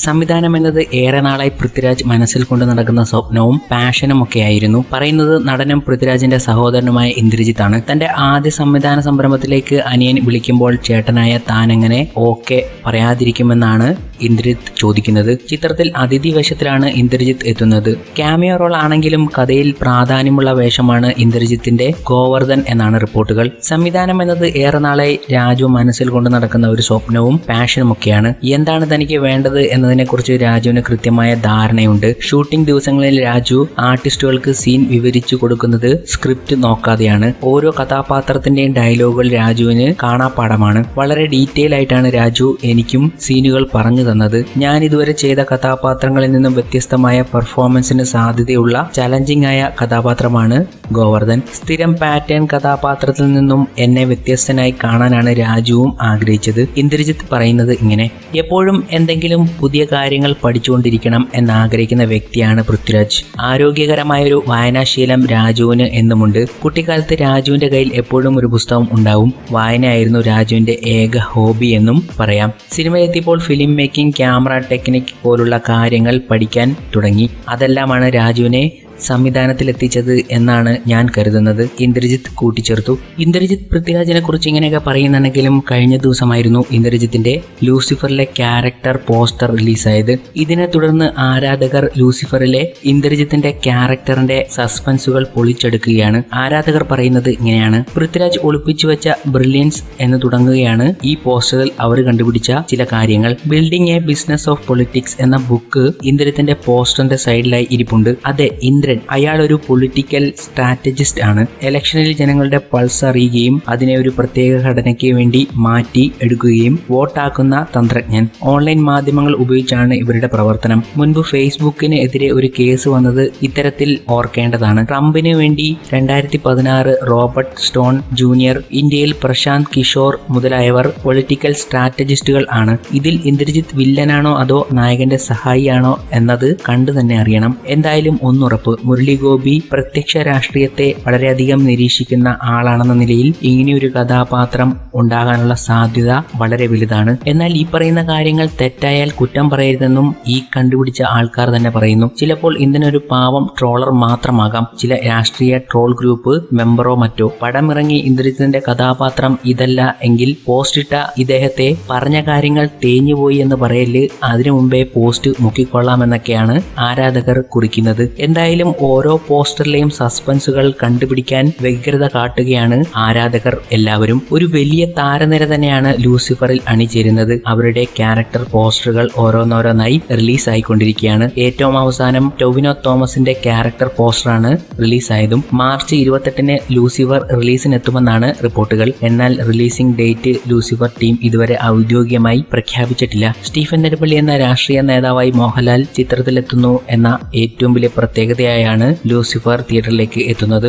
സംവിധാനം എന്നത് ഏറെ നാളായി പൃഥ്വിരാജ് മനസ്സിൽ കൊണ്ട് നടക്കുന്ന സ്വപ്നവും പാഷനും ഒക്കെ ആയിരുന്നു പറയുന്നത് നടനും പൃഥ്വിരാജിന്റെ സഹോദരനുമായ ഇന്ദ്രജിത്ത് ആണ് തന്റെ ആദ്യ സംവിധാന സംരംഭത്തിലേക്ക് അനിയൻ വിളിക്കുമ്പോൾ ചേട്ടനായ താനെങ്ങനെ ഓക്കെ പറയാതിരിക്കുമെന്നാണ് ഇന്ദ്രജിത്ത് ചോദിക്കുന്നത്. ചിത്രത്തിൽ അതിഥി വേഷത്തിലാണ് ഇന്ദ്രജിത്ത് എത്തുന്നത്. ക്യാമിയോ റോൾ ആണെങ്കിലും കഥയിൽ പ്രാധാന്യമുള്ള വേഷമാണ് ഇന്ദ്രജിത്തിന്റെ ഗോവർദ്ധൻ എന്നാണ് റിപ്പോർട്ടുകൾ. സംവിധാനം എന്നത് ഏറെ നാളായി രാജു മനസ്സിൽ കൊണ്ട് നടക്കുന്ന ഒരു സ്വപ്നവും പാഷനും ഒക്കെയാണ് എന്താണ് തനിക്ക് വേണ്ടത് എന്നതിനെക്കുറിച്ച് രാജുവിന് കൃത്യമായ ധാരണയുണ്ട്. ഷൂട്ടിംഗ് ദിവസങ്ങളിൽ രാജു ആർട്ടിസ്റ്റുകൾക്ക് സീൻ വിവരിച്ചു കൊടുക്കുന്നത് സ്ക്രിപ്റ്റ് നോക്കാതെയാണ്. ഓരോ കഥാപാത്രത്തിന്റെയും ഡയലോഗുകൾ രാജുവിന് കാണാപ്പാടമാണ് വളരെ ഡീറ്റെയിൽ ആയിട്ടാണ് രാജു എനിക്കും സീനുകൾ പറഞ്ഞു തന്നത്. ഞാൻ ഇതുവരെ ചെയ്ത കഥാപാത്രങ്ങളിൽ നിന്നും വ്യത്യസ്തമായ പെർഫോമൻസിന് സാധ്യതയുള്ള ചലഞ്ചിങ് ആയ കഥാപാത്രമാണ് ഗോവർദ്ധൻ. സ്ഥിരം പാറ്റേൺ കഥാപാത്രത്തിൽ നിന്നും എന്നെ വ്യത്യസ്തനായി കാണാനാണ് രാജുവും ആഗ്രഹിച്ചത്. ഇന്ദ്രജിത്ത് പറയുന്നത് ഇങ്ങനെ എപ്പോഴും എന്തെങ്കിലും പുതിയ കാര്യങ്ങൾ പഠിച്ചുകൊണ്ടിരിക്കണം എന്നാഗ്രഹിക്കുന്ന വ്യക്തിയാണ് പൃഥ്വിരാജ്. ആരോഗ്യകരമായ ഒരു വായനാശീലം രാജുവിന് എന്നുമുണ്ട്. കുട്ടിക്കാലത്ത് രാജുവിന്റെ കയ്യിൽ എപ്പോഴും ഒരു പുസ്തകം ഉണ്ടാവും. വായനയായിരുന്നു രാജുവിന്റെ ഏക ഹോബി എന്നും പറയാം. സിനിമയിലെത്തിയപ്പോൾ ഫിലിം മേക്കിംഗ് ക്യാമറ ടെക്നിക് പോലുള്ള കാര്യങ്ങൾ പഠിക്കാൻ തുടങ്ങി. അതെല്ലാമാണ് രാജുവിനെ സംവിധാനത്തിൽ എത്തിച്ചത് എന്നാണ് ഞാൻ കരുതുന്നത്. ഇന്ദ്രജിത്ത് കൂട്ടിച്ചേർത്തു. ഇന്ദ്രജിത്ത് പൃഥ്വിരാജിനെ കുറിച്ച് ഇങ്ങനെയൊക്കെ പറയുന്നുണ്ടെങ്കിലും കഴിഞ്ഞ ദിവസമായിരുന്നു ഇന്ദ്രജിത്തിന്റെ ലൂസിഫറിലെ ക്യാരക്ടർ പോസ്റ്റർ റിലീസായത്. ഇതിനെ തുടർന്ന് ആരാധകർ ലൂസിഫറിലെ ഇന്ദ്രജിത്തിന്റെ ക്യാരക്ടറിന്റെ സസ്പെൻസുകൾ പൊളിച്ചെടുക്കുകയാണ്. ആരാധകർ പറയുന്നത് ഇങ്ങനെയാണ്. പൃഥ്വിരാജ് ഒളിപ്പിച്ചു വെച്ച ബ്രില്യൻസ് എന്ന് തുടങ്ങുകയാണ് ഈ പോസ്റ്ററിൽ അവർ കണ്ടുപിടിച്ച ചില കാര്യങ്ങൾ. Building a business of politics എന്ന ബുക്ക് ഇന്ദ്രജിത്തിന്റെ പോസ്റ്ററിന്റെ സൈഡിലായി ഇരിപ്പുണ്ട്. അതെ ഇന്ദ്രൻ അയാൾ ഒരു പൊളിറ്റിക്കൽ സ്ട്രാറ്റജിസ്റ്റ് ആണ്. ഇലക്ഷനിൽ ജനങ്ങളുടെ പൾസ് അറിയുകയും അതിനെ ഒരു പ്രത്യേക ഘടനയ്ക്ക് വേണ്ടി മാറ്റി എടുക്കുകയും വോട്ടാക്കുന്ന തന്ത്രജ്ഞൻ. ഓൺലൈൻ മാധ്യമങ്ങൾ ഉപയോഗിച്ചാണ് ഇവരുടെ പ്രവർത്തനം. മുൻപ് ഫേസ്ബുക്കിന് എതിരെ ഒരു കേസ് വന്നത് ഇത്തരത്തിൽ ഓർക്കേണ്ടതാണ്. ട്രംപിന് വേണ്ടി രണ്ടായിരത്തി പതിനാറ് റോബർട്ട് സ്റ്റോൺ ജൂനിയർ ഇന്ത്യയിൽ പ്രശാന്ത് കിഷോർ മുതലായവർ പൊളിറ്റിക്കൽ സ്ട്രാറ്റജിസ്റ്റുകൾ ആണ്. ഇതിൽ ഇന്ദ്രജിത്ത് വില്ലനാണോ അതോ നായകന്റെ സഹായിയാണോ എന്നത് കണ്ടു തന്നെ അറിയണം. എന്തായാലും ഒന്നുറപ്പ്. മുരളി ഗോപി പ്രത്യക്ഷ രാഷ്ട്രീയത്തെ വളരെയധികം നിരീക്ഷിക്കുന്ന ആളാണെന്ന നിലയിൽ ഇങ്ങനെയൊരു കഥാപാത്രം ഉണ്ടാകാനുള്ള സാധ്യത വളരെ വലുതാണ്. എന്നാൽ ഈ പറയുന്ന കാര്യങ്ങൾ തെറ്റായാൽ കുറ്റം പറയരുതെന്നും ഈ കണ്ടുപിടിച്ച ആൾക്കാർ തന്നെ പറയുന്നു. ചിലപ്പോൾ ഇതിനൊരു പാവം ട്രോളർ മാത്രമാകാം. ചില രാഷ്ട്രീയ ട്രോൾ ഗ്രൂപ്പ് മെമ്പറോ മറ്റോ. പടമിറങ്ങി ഇന്ദ്രജിത്തിന്റെ കഥാപാത്രം ഇതല്ല എങ്കിൽ പോസ്റ്റ് ഇട്ട ഇദ്ദേഹത്തെ പറഞ്ഞ കാര്യങ്ങൾ തേഞ്ഞുപോയി എന്ന് പറയൽ അതിനു മുമ്പേ പോസ്റ്റ് മുക്കിക്കൊള്ളാമെന്നൊക്കെയാണ് ആരാധകർ കുറിക്കുന്നത്. എന്തായാലും ഓരോ പോസ്റ്ററിലെയും സസ്പെൻസുകൾ കണ്ടുപിടിക്കാൻ വ്യഗ്രത കാട്ടുകയാണ് ആരാധകർ എല്ലാവരും. ഒരു വലിയ താരനിര തന്നെയാണ് ലൂസിഫറിൽ അണിചേരുന്നത്. അവരുടെ ക്യാരക്ടർ പോസ്റ്ററുകൾ ഓരോന്നോരോന്നായി റിലീസ് ആയിക്കൊണ്ടിരിക്കുകയാണ് ഏറ്റവും അവസാനം ടൊവിനോ തോമസിന്റെ ക്യാരക്ടർ പോസ്റ്ററാണ് റിലീസായതും. മാർച്ച് ഇരുപത്തെട്ടിന് ലൂസിഫർ റിലീസിനെത്തുമെന്നാണ് റിപ്പോർട്ടുകൾ. എന്നാൽ റിലീസിംഗ് ഡേറ്റ് ലൂസിഫർ ടീം ഇതുവരെ ഔദ്യോഗികമായി പ്രഖ്യാപിച്ചിട്ടില്ല. സ്റ്റീഫൻ നെടുപ്പള്ളി എന്ന രാഷ്ട്രീയ നേതാവായി മോഹൻലാൽ ചിത്രത്തിലെത്തുന്നു എന്ന ഏറ്റവും വലിയ പ്രത്യേകതയായാണ് ലൂസിഫർ തിയേറ്ററിലേക്ക് എത്തുന്നത്.